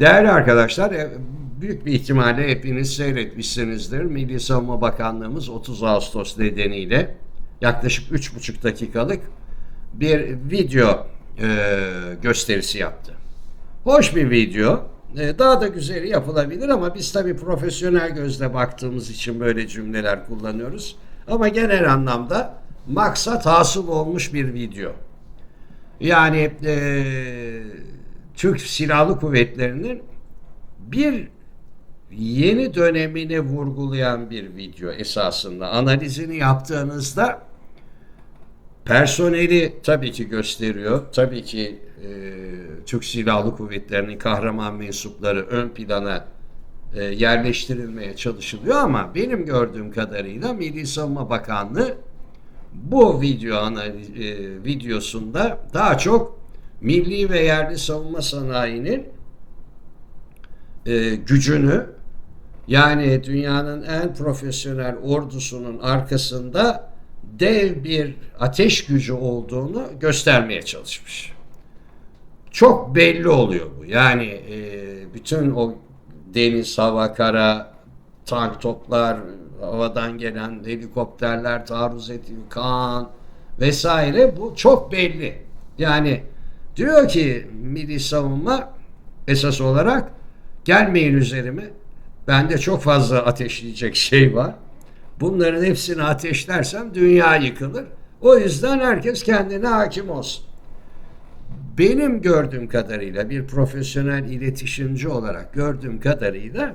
Değerli arkadaşlar, e, büyük bir ihtimalle hepiniz seyretmişsinizdir. Milli Savunma Bakanlığımız 30 Ağustos nedeniyle yaklaşık 3,5 dakikalık bir video e, gösterisi yaptı. Hoş bir video. E, daha da güzeli yapılabilir ama biz tabii profesyonel gözle baktığımız için böyle cümleler kullanıyoruz. Ama genel anlamda maksat hasıl olmuş bir video. Yani e, Türk Silahlı Kuvvetleri'nin bir yeni dönemini vurgulayan bir video esasında. Analizini yaptığınızda personeli tabii ki gösteriyor. Tabii ki e, Türk Silahlı Kuvvetleri'nin kahraman mensupları ön plana e, yerleştirilmeye çalışılıyor ama benim gördüğüm kadarıyla Milli Savunma Bakanlığı bu video analiz, e, videosunda daha çok milli ve yerli savunma sanayinin e, gücünü yani dünyanın en profesyonel ordusunun arkasında dev bir ateş gücü olduğunu göstermeye çalışmış. Çok belli oluyor bu. Yani e, bütün o deniz, hava, kara, tank toplar, havadan gelen helikopterler, taarruz ediyor, kan vesaire bu çok belli. Yani diyor ki milli savunma esas olarak gelmeyin üzerime. Bende çok fazla ateşleyecek şey var. Bunların hepsini ateşlersem dünya yıkılır. O yüzden herkes kendine hakim olsun. Benim gördüğüm kadarıyla bir profesyonel iletişimci olarak gördüğüm kadarıyla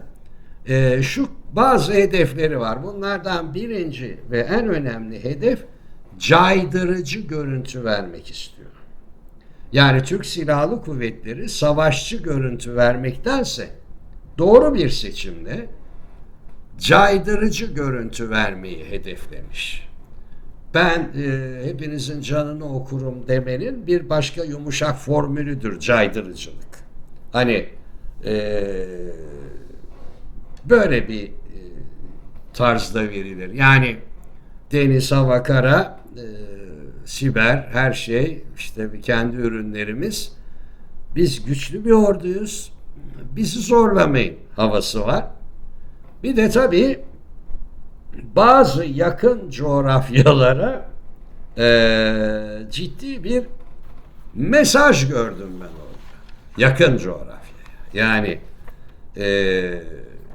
e, şu bazı hedefleri var. Bunlardan birinci ve en önemli hedef caydırıcı görüntü vermek istiyor. Yani Türk Silahlı Kuvvetleri savaşçı görüntü vermektense doğru bir seçimle caydırıcı görüntü vermeyi hedeflemiş. Ben e, hepinizin canını okurum demenin bir başka yumuşak formülüdür caydırıcılık. Hani e, böyle bir e, tarzda verilir. Yani deniz, hava, kara, e, siber, her şey işte kendi ürünlerimiz. Biz güçlü bir orduyuz. Bizi zorlamayın havası var. Bir de tabii bazı yakın coğrafyalara e, ciddi bir mesaj gördüm ben orada. Yakın coğrafya. Yani e,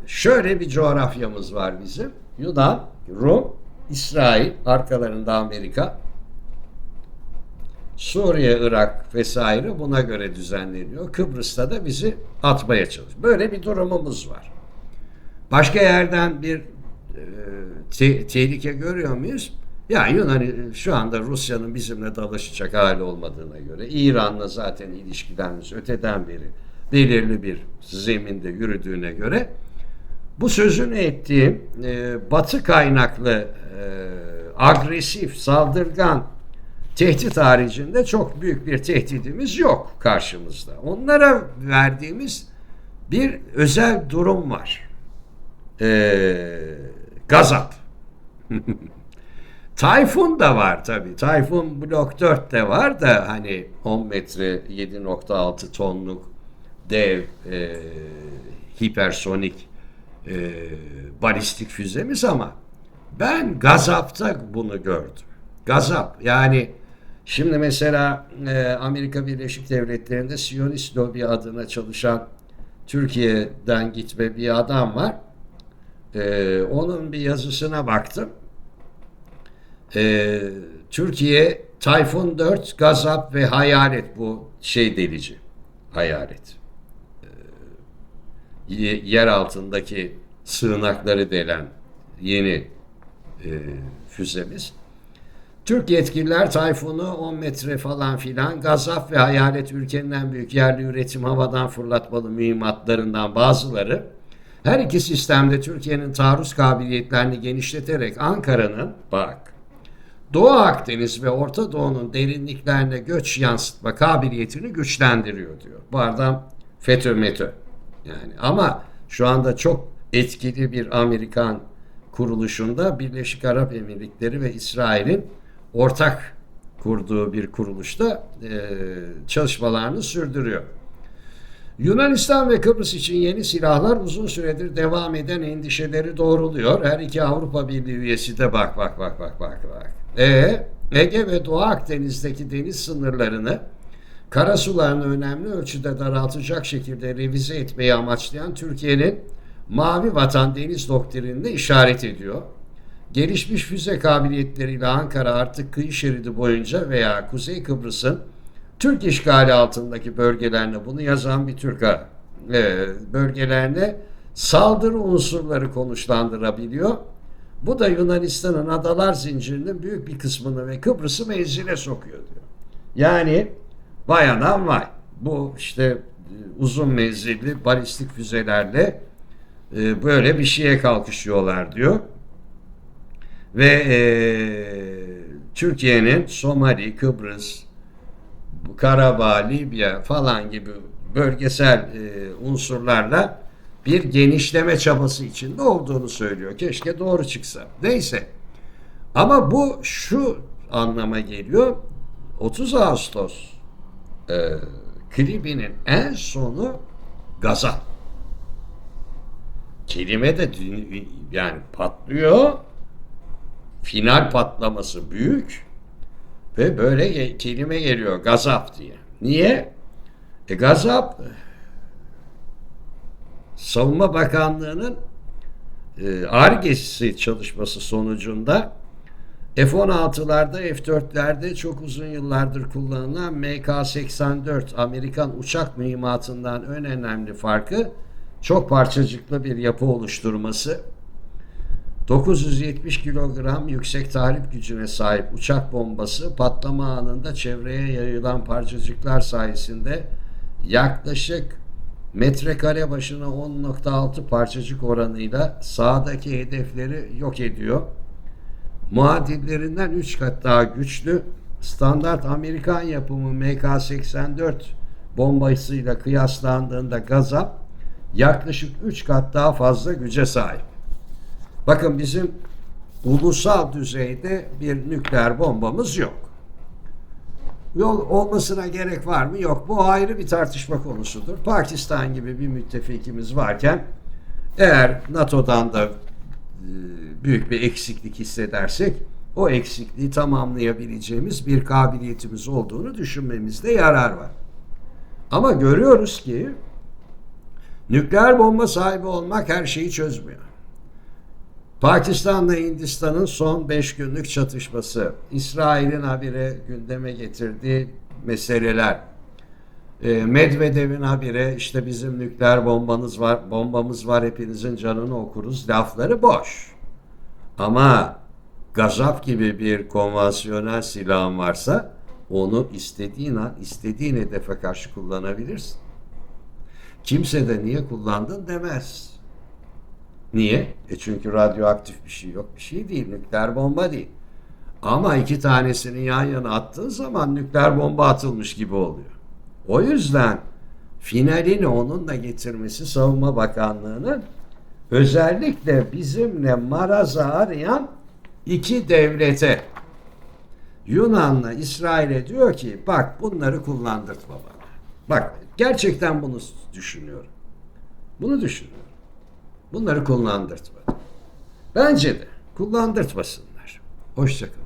şöyle bir coğrafyamız var bizim. Yunan, Rum, İsrail, arkalarında Amerika, Suriye, Irak vesaire buna göre düzenleniyor. Kıbrıs'ta da bizi atmaya çalışıyor. Böyle bir durumumuz var. Başka yerden bir e, te- tehlike görüyor muyuz? Ya Yunan şu anda Rusya'nın bizimle dalaşacak hali olmadığına göre İran'la zaten ilişkilerimiz öteden beri belirli bir zeminde yürüdüğüne göre bu sözünü ettiğim e, batı kaynaklı e, agresif, saldırgan tehdit haricinde çok büyük bir tehdidimiz yok karşımızda. Onlara verdiğimiz bir özel durum var. Ee, gazap. Tayfun da var tabi. Tayfun Blok 4 de var da hani 10 metre 7.6 tonluk dev e, hipersonik e, balistik füzemiz ama ben Gazap'ta bunu gördüm. Gazap yani şimdi mesela e, Amerika Birleşik Devletleri'nde Siyonist lobi adına çalışan Türkiye'den gitme bir adam var. E, onun bir yazısına baktım. E, Türkiye Tayfun 4, Gazap ve Hayalet bu şey delici. Hayalet. E, yer altındaki sığınakları delen yeni e, füzemiz. Türk yetkililer Tayfun'u 10 metre falan filan Gazap ve Hayalet ülkenin en büyük yerli üretim havadan fırlatmalı mühimmatlarından bazıları her iki sistemde Türkiye'nin taarruz kabiliyetlerini genişleterek Ankara'nın bak Doğu Akdeniz ve Orta Doğu'nun derinliklerine göç yansıtma kabiliyetini güçlendiriyor diyor. Bu adam FETÖ METÖ. Yani ama şu anda çok etkili bir Amerikan kuruluşunda Birleşik Arap Emirlikleri ve İsrail'in ortak kurduğu bir kuruluşta e, çalışmalarını sürdürüyor. Yunanistan ve Kıbrıs için yeni silahlar uzun süredir devam eden endişeleri doğruluyor. Her iki Avrupa Birliği üyesi de bak bak bak bak bak bak. E Ege ve Doğu Akdeniz'deki deniz sınırlarını karasularını önemli ölçüde daraltacak şekilde revize etmeyi amaçlayan Türkiye'nin Mavi Vatan Deniz doktrinini işaret ediyor. Gelişmiş füze kabiliyetleriyle Ankara artık kıyı şeridi boyunca veya Kuzey Kıbrıs'ın Türk işgali altındaki bölgelerine bunu yazan bir Türk e, bölgelerine saldırı unsurları konuşlandırabiliyor. Bu da Yunanistan'ın adalar zincirinin büyük bir kısmını ve Kıbrıs'ı menzile sokuyor diyor. Yani vay anam vay. Bu işte e, uzun menzilli balistik füzelerle e, böyle bir şeye kalkışıyorlar diyor. Ve e, Türkiye'nin Somali, Kıbrıs, Karabağ, Libya falan gibi bölgesel e, unsurlarla bir genişleme çabası içinde olduğunu söylüyor. Keşke doğru çıksa. Neyse. Ama bu şu anlama geliyor. 30 Ağustos e, klibinin en sonu gazap. Kelime de yani patlıyor. Final patlaması büyük. Ve böyle kelime geliyor gazap diye. Niye? E gazap Savunma Bakanlığı'nın e, ARGE'si çalışması sonucunda F-16'larda, F-4'lerde çok uzun yıllardır kullanılan MK-84 Amerikan uçak mühimmatından en önemli farkı çok parçacıklı bir yapı oluşturması. 970 kilogram yüksek tahrip gücüne sahip uçak bombası patlama anında çevreye yayılan parçacıklar sayesinde yaklaşık metrekare başına 10.6 parçacık oranıyla sağdaki hedefleri yok ediyor. Muadillerinden 3 kat daha güçlü standart Amerikan yapımı MK-84 bombasıyla kıyaslandığında Gazap yaklaşık 3 kat daha fazla güce sahip. Bakın bizim ulusal düzeyde bir nükleer bombamız yok. Yol olmasına gerek var mı? Yok. Bu ayrı bir tartışma konusudur. Pakistan gibi bir müttefikimiz varken eğer NATO'dan da e, büyük bir eksiklik hissedersek o eksikliği tamamlayabileceğimiz bir kabiliyetimiz olduğunu düşünmemizde yarar var. Ama görüyoruz ki nükleer bomba sahibi olmak her şeyi çözmüyor. Pakistan'la Hindistan'ın son 5 günlük çatışması, İsrail'in habire gündeme getirdiği meseleler, e, Medvedev'in habire işte bizim nükleer bombanız var, bombamız var hepinizin canını okuruz lafları boş. Ama gazap gibi bir konvansiyonel silahın varsa onu istediğin an istediğin hedefe karşı kullanabilirsin. Kimse de niye kullandın demez. Niye? E çünkü radyoaktif bir şey yok. Bir şey değil. Nükleer bomba değil. Ama iki tanesini yan yana attığın zaman nükleer bomba atılmış gibi oluyor. O yüzden finalini onunla getirmesi Savunma Bakanlığı'nın özellikle bizimle maraza arayan iki devlete Yunan'la İsrail'e diyor ki bak bunları kullandırtma bana. Bak gerçekten bunu düşünüyorum. Bunu düşünüyorum. Bunları kullandırtma. Bence de kullandırtmasınlar. Hoşçakalın.